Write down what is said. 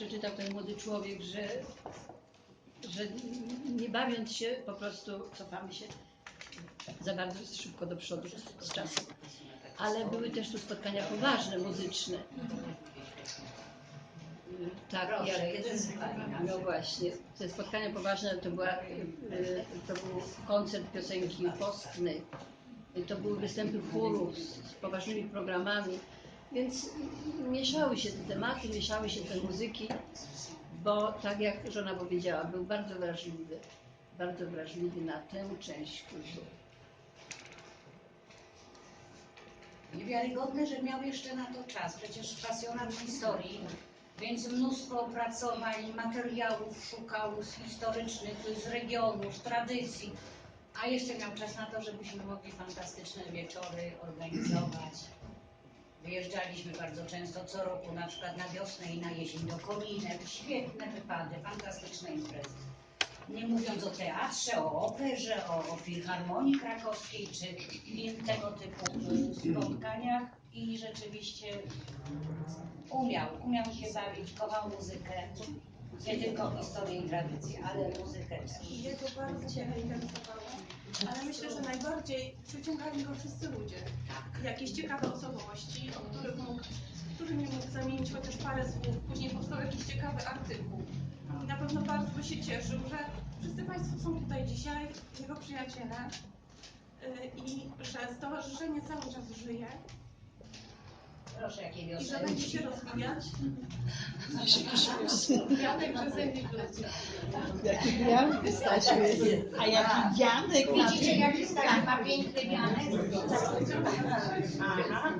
przeczytał ten młody człowiek, że, że nie bawiąc się, po prostu cofamy się za bardzo szybko do przodu z czasem. Ale były też tu spotkania poważne, muzyczne. Tak, Proszę, jak, jeden z no właśnie, te spotkania poważne to, była, y, to był koncert piosenki postnej, to były występy chórów z, z poważnymi programami, więc mieszały się te tematy, mieszały się te muzyki, bo tak jak żona powiedziała, był bardzo wrażliwy, bardzo wrażliwy na tę część kultury. Niewiarygodne, że miał jeszcze na to czas. Przecież pasjonat historii, więc mnóstwo opracowań, materiałów szukał z historycznych, z regionów, tradycji. A jeszcze miał czas na to, żebyśmy mogli fantastyczne wieczory organizować. Wyjeżdżaliśmy bardzo często, co roku, na przykład na wiosnę i na jesień do Kolinek. Świetne wypady, fantastyczne imprezy. Nie mówiąc o teatrze, o operze, o, o filharmonii krakowskiej, czy in, tego typu spotkaniach i rzeczywiście umiał, umiał się bawić, kochał muzykę, nie tylko historię i tradycję, ale muzykę też. Jego bardzo się interesowało, ale myślę, że najbardziej przyciągali go wszyscy ludzie. Jakieś ciekawe osobowości, o których mógł, z którymi mógł zamienić chociaż parę słów. Później powstał jakiś ciekawy artykuł. I na pewno bardzo by się cieszył, że wszyscy Państwo są tutaj dzisiaj, jego przyjaciele, y, i że stowarzyszenie cały czas żyje Proszę, jakie i że będzie się rozwijać. Janek Brzezenik wróci. Jaki białty Stasiu jest. A jaki Janek Widzicie, jaki stary ma piękny wianek? Aha.